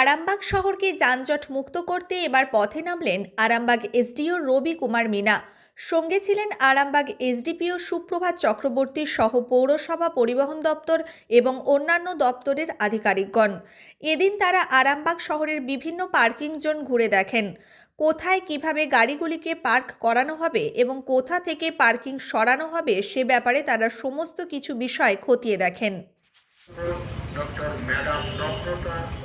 আরামবাগ শহরকে যানজট মুক্ত করতে এবার পথে নামলেন আরামবাগ এসডিও রবি কুমার মিনা। সঙ্গে ছিলেন আরামবাগ এসডিপিও সুপ্রভাত চক্রবর্তী সহ পৌরসভা পরিবহন দপ্তর এবং অন্যান্য দপ্তরের আধিকারিকগণ। এদিন তারা আরামবাগ শহরের বিভিন্ন পার্কিং জোন ঘুরে দেখেন। কোথায় কীভাবে গাড়িগুলিকে পার্ক করানো হবে এবং কোথা থেকে পার্কিং সরানো হবে সে ব্যাপারে তারা সমস্ত কিছু বিষয় খতিয়ে দেখেন। ডক্টর ম্যাডাম নম্রতা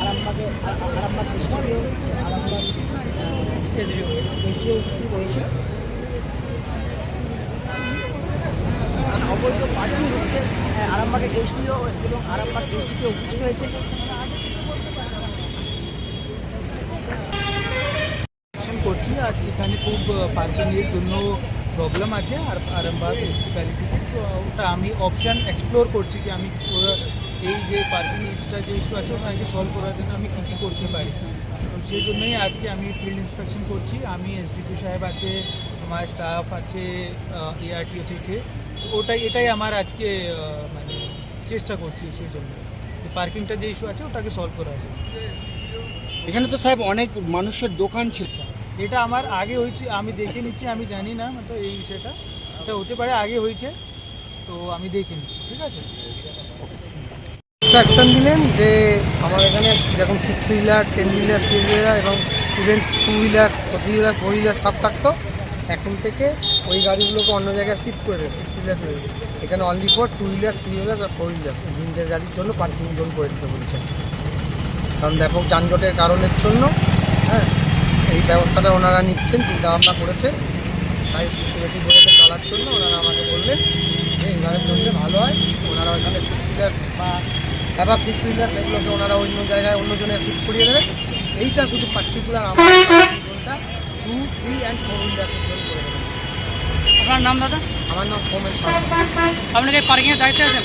আরামবাগে আরামবাগ এসডিও আরামবাগ এসডিও উপস্থিত রয়েছে অবৈধ পার্টি হচ্ছে হ্যাঁ, আরামবাগের এসডিও এবং আরামবাগ করছি আর এখানে খুব পার্কিংয়ের জন্য প্রবলেম আছে আর আরামবাগ মিউনিসিপ্যালিটি তো ওটা আমি অপশান এক্সপ্লোর করছি যে আমি এই যে পার্কিংটা যে ইস্যু আছে ওটাকে সলভ করার জন্য আমি কী কী করতে পারি? তো সেই জন্যই আজকে আমি ফিল্ড ইন্সপেকশন করছি। আমি এসডিপি সাহেব আছে আমার স্টাফ আছে এআরটিও থেকে ওটাই এটাই আমার আজকে মানে চেষ্টা করছি সেই জন্য। যে পার্কিংটা যে ইস্যু আছে ওটাকে সলভ করার জন্য। এখানে তো সাহেব অনেক মানুষের দোকান ছিল। এটা আমার আগে হয়েছে আমি দেখে নিচ্ছি আমি জানি না তো এই বিষয়টা এটা হতে পারে আগে হয়েছে। তো আমি দেখে নিচ্ছি, ঠিক আছে? ইনস্ট্রাকশন দিলেন যে আমার এখানে যেরকম six wheeler ten wheeler three wheeler এবং even two wheeler three wheeler four wheeler সব থাকতো। এখন থেকে ওই গাড়িগুলোকে অন্য জায়গায় শিফট করে দেয় সিক্স হুইলার এখানে only for two wheeler three wheeler R four wheeler তিনটে গাড়ির জন্য পার্কিং জোন করে দিতে বলছে কারণ ব্যাপক যানজটের কারণের জন্য হ্যাঁ এই ব্যবস্থাটা ওনারা নিচ্ছেন, চিন্তাভাবনা করেছেন। তাই সিস্টেমেটিক ওয়েতে চলার জন্য ওনারা আমাকে বললেন যে এইভাবে চললে ভালো হয় ওইখানে সিক্স হুইলার বা অ্যাভাব সিক্স হুইলার সেগুলোকে ওনারা অন্য জায়গায় অন্য জনে শিফট করিয়ে দেবে। এইটা শুধু পার্টিকুলার আমার two three and four wheeler করে আপনার নাম দাদা? আমার নাম সৌমেন আপনাকে পার্কিংয়ের দায়িত্বে আছেন?